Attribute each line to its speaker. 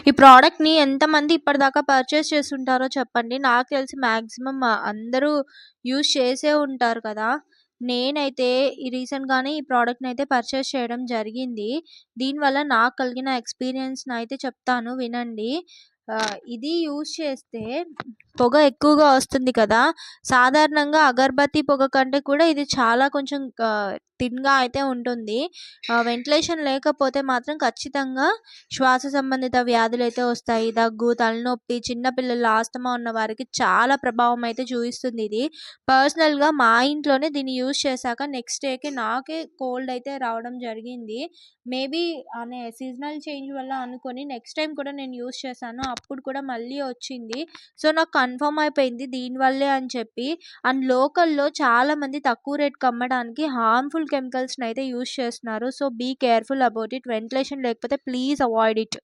Speaker 1: ఈ ప్రోడక్ట్‌ని ఎంతమంది ఇప్పటిదాకా పర్చేస్ చేసుంటారో చెప్పండి. నాకు తెలిసి మ్యాక్సిమం అందరూ యూజ్ చేసే ఉంటారు కదా! నేనైతే ఈ రీసెంట్‌గానే ఈ ప్రోడక్ట్ని అయితే పర్చేస్ చేయడం జరిగింది. దీనివల్ల నాకు కలిగిన ఎక్స్‌పీరియన్స్‌నయితే చెప్తాను వినండి. ఇది యూజ్ చేస్తే పొగ ఎక్కువగా వస్తుంది కదా! సాధారణంగా అగరబత్తి పొగ కంటే కూడా ఇది చాలా కొంచెం థిన్‌గా అయితే ఉంటుంది. వెంటిలేషన్ లేకపోతే మాత్రం ఖచ్చితంగా శ్వాస సంబంధిత వ్యాధులైతే వస్తాయి. దగ్గు, తలనొప్పి, చిన్నపిల్లల ఆస్తమా ఉన్న వారికి చాలా ప్రభావం అయితే చూపిస్తుంది ఇది. పర్సనల్‌గా మా ఇంట్లోనే దీన్ని యూజ్ చేశాక నెక్స్ట్ డేకి నాకే కోల్డ్ అయితే రావడం జరిగింది. మేబీ అనే సీజనల్ చేంజ్ వల్ల అనుకొని నెక్స్ట్ టైం కూడా నేను యూజ్ చేశాను. అప్పుడు కూడా మళ్ళీ వచ్చింది. సో, నాకు కన్ఫర్మ్ అయిపోయింది దీనివల్లే అని చెప్పి. అండ్ లోకల్‌లో చాలామంది తక్కువ రేట్‌కి అమ్మడానికి హార్మ్‌ఫుల్ కెమికల్స్ని అయితే యూస్ చేస్తున్నారు. So, be careful about it. Ventilation లేకపోతే ప్లీజ్ అవాయిడ్ ఇట్.